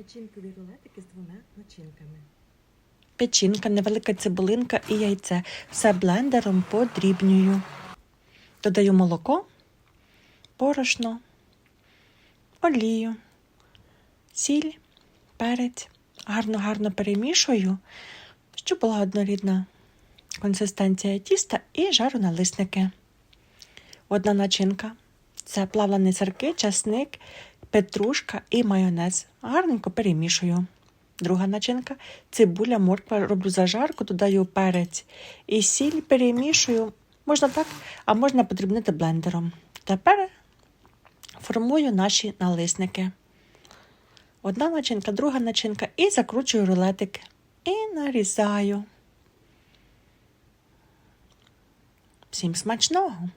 Печінкові рулетики з двома начинками. Печінка, невелика цибулинка і яйце. Все блендером подрібнюю. Додаю молоко, борошно, олію, сіль, перець. Гарно-гарно перемішую, щоб була однорідна консистенція тіста і жару налисники. Одна начинка це плавлені сирки, часник, петрушка і майонез. Гарненько перемішую. Друга начинка цибуля, морква, роблю зажарку, додаю перець і сіль перемішую. Можна так, а можна подрібнити блендером. Тепер формую наші налисники. Одна начинка, друга начинка і закручую рулетик. І нарізаю. Всім смачного!